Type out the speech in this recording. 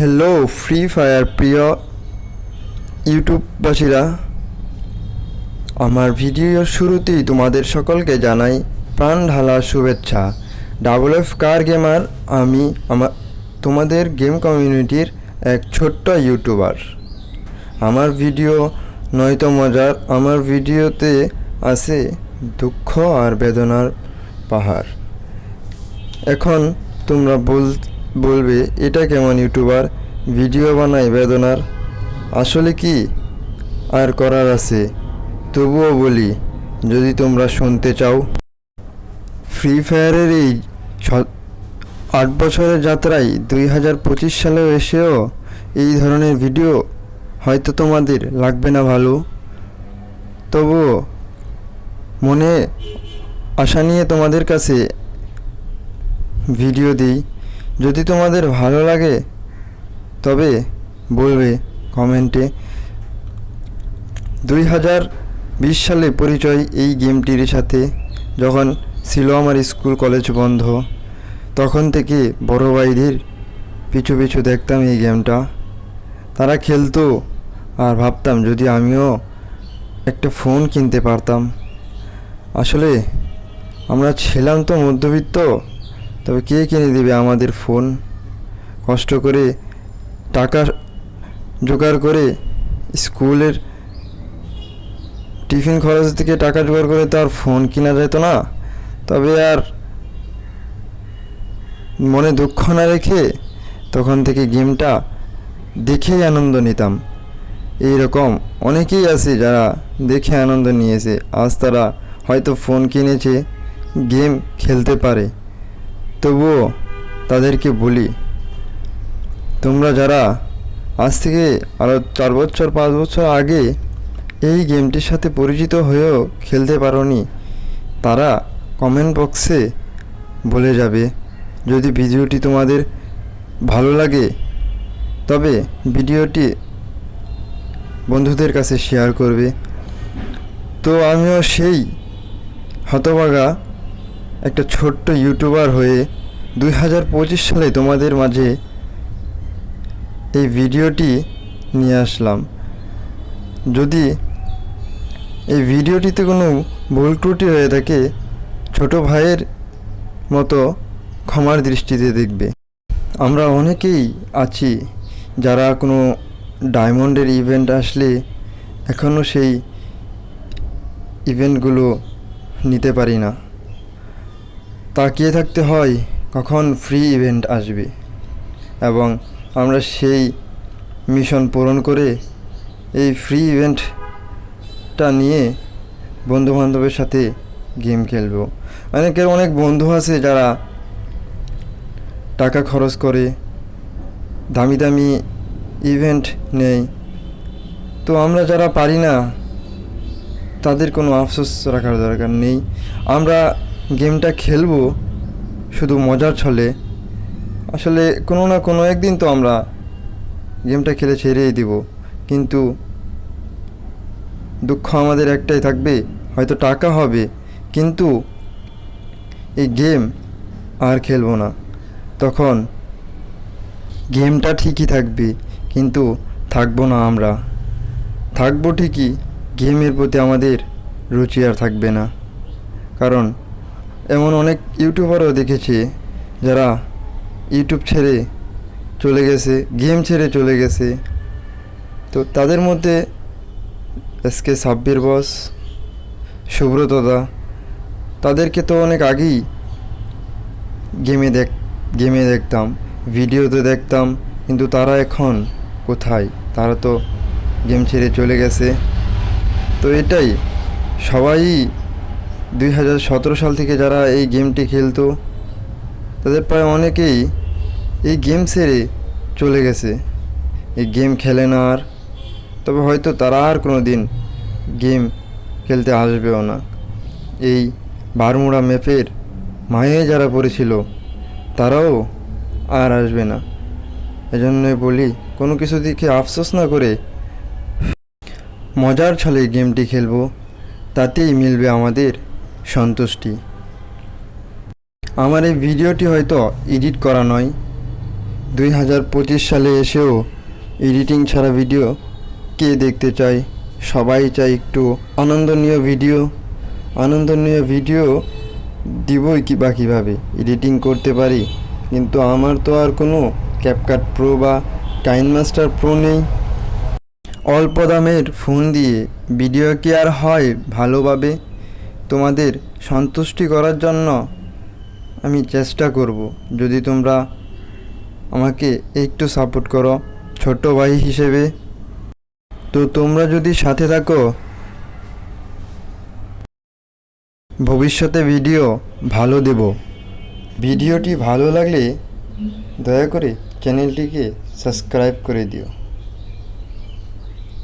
Hello free fire প্রিয় ইউটিউববাসীরা আমার ভিডিওর শুরুতেই তোমাদের সকলকে জানাই প্রাণ ঢালা শুভেচ্ছা। ডাবল এফ কার গেমার আমি আমার তোমাদের গেম কমিউনিটির এক ছোট্ট ইউটিউবার আমার ভিডিও নয়তো মজার, আমার ভিডিওতে আছে দুঃখ আর বেদনার পাহাড়। এখন তোমরা বল বলবে, এটা কেমন ইউটিউবার? ভিডিও বানায় বেদনার। আসলে কি? আর করার আছে। তবুও বলি, যদি তোমরা শুনতে চাও। ফ্রি ফায়ারের এই আট বছরের যাত্রায় দুই হাজার পঁচিশ সালেও এসেও এই ধরনের ভিডিও হয়তো তোমাদের লাগবে না ভালো। তবুও মনে আশা নিয়ে তোমাদের কাছে ভিডিও দিই। যদি তোমাদের ভালো লাগে, তবে বলবে কমেন্টে। দুই হাজার বিশ সালে পরিচয় এই গেমটির সাথে, যখন ছিল আমার স্কুল কলেজ বন্ধ, তখন থেকে বড় ভাইদের পিছু পিছু দেখতাম এই গেমটা। তারা খেলতো আর ভাবতাম যদি আমিও একটা ফোন কিনতে পারতাম। আসলে আমরা ছিলাম তো মধ্যবিত্ত। তবে কে কিনে দিবে আমাদের ফোন? কষ্ট করে টাকা জোগাড় করে স্কুলের টিফিন খরচ থেকে টাকা জোগাড় করে তো আর ফোন কিনা যেত না? তবে আর মনে দুঃখ না রেখে তখন থেকে গেমটা দেখেই আনন্দ নিতাম। এই রকম অনেকেই আছে যারা দেখে আনন্দ নিয়েছে। আজ তারা হয়তো ফোন কিনেছে, গেম খেলতে পারে। তবুও তাদেরকে বলি, তোমরা যারা আজ থেকে আরও চার বছর, পাঁচ বছর আগে এই গেমটির সাথে পরিচিত হয়েও খেলতে পারোনি, তারা কমেন্ট বক্সে বলে যাবে। যদি ভিডিওটি তোমাদের ভালো লাগে, তবে ভিডিওটি বন্ধুদের কাছে শেয়ার করবে। তো আমিও সেই হতভাগা একটা ছোট্ট ইউটিউবার হয়ে দুই হাজার পঁচিশ সালে তোমাদের মাঝে এই ভিডিওটি নিয়ে আসলাম। যদি এই ভিডিওটিতে কোনো ভুল ত্রুটি হয়ে থাকে, ছোট ভাইয়ের মতো ক্ষমার দৃষ্টিতে দেখবে। আমরা অনেকেই আছি যারা কোনো ডায়মন্ডের ইভেন্ট আসলে এখনও সেই ইভেন্টগুলো নিতে পারি না। তাকিয়ে থাকতে হয় কখন ফ্রি ইভেন্ট আসবে এবং আমরা সেই মিশন পূরণ করে এই ফ্রি ইভেন্টটা নিয়ে বন্ধুবান্ধবের সাথে গেম খেলব। অনেকের অনেক বন্ধু আছে যারা টাকা খরচ করে দামি দামি ইভেন্ট নেই তো আমরা যারা পারি না, তাদের কোনো আফসোস রাখার দরকার নেই। আমরা গেমটা খেলব, শুধু মজার ছলে। আসলে কোনো না কোনো একদিন তো আমরা গেমটা খেলে ছেড়েই দিব। কিন্তু দুঃখ আমাদের একটাই থাকবে, হয়তো টাকা হবে। কিন্তু এই গেম আর খেলব না। তখন গেমটা ঠিকই থাকবে, কিন্তু থাকব না আমরা। থাকব ঠিকই, গেমের প্রতি আমাদের রুচি আর থাকবে না। কারণ এমন অনেক ইউটিউবারও দেখেছি যারা ইউটিউব ছেড়ে চলে গেছে, গেম ছেড়ে চলে গেছে। তো তাদের মধ্যে এসকে সাব্বির বস সুব্রতদা তাদেরকে তো অনেক আগেই গেমে দেখ, গেমে দেখতাম, ভিডিওতে দেখতাম, কিন্তু তারা এখন কোথায়? তারা তো গেম ছেড়ে চলে গেছে। তো এটাই, সবাই দুই হাজার সতেরো সাল থেকে যারা এই গেমটি খেলতো, তাদের প্রায় অনেকেই এই গেম ছেড়ে চলে গেছে। এই গেম খেলে না আর, তবে হয়তো তারা আর কোনো দিন গেম খেলতে আসবেও না। এই বারমুড়া ম্যাপের মায়ে যারা পড়েছিল, তারাও আর আসবে না। এজন্যই বলি, কোনো কিছু দিকে আফসোস না করে মজার ছলে গেমটি খেলব, তাতেই মিলবে আমাদের সন্তুষ্টি। আমার এই ভিডিওটি হয়তো এডিট করা নয়। দুই সালে এসেও এডিটিং ছাড়া ভিডিও কে দেখতে চায়? সবাই চায় একটু আনন্দনীয় ভিডিও। আনন্দনীয় ভিডিও দিবই কি বা কীভাবে? এডিটিং করতে পারি, কিন্তু আমার তো আর কোনো ক্যাপকাট প্রো বা কাইন মাস্টার প্রো নেই। অল্প দামের ফোন দিয়ে ভিডিও কি আর হয় ভালোভাবে? তোমাদের সন্তুষ্টি করার জন্য আমি চেষ্টা করব। যদি তোমরা আমাকে একটু সাপোর্ট করো, ছোট ভাই হিসেবে, তো তোমরা যদি সাথে থাকো, ভবিষ্যতে ভিডিও ভালো দেব। ভিডিওটি ভালো লাগলে দয়া করে চ্যানেলটিকে সাবস্ক্রাইব করে দিও।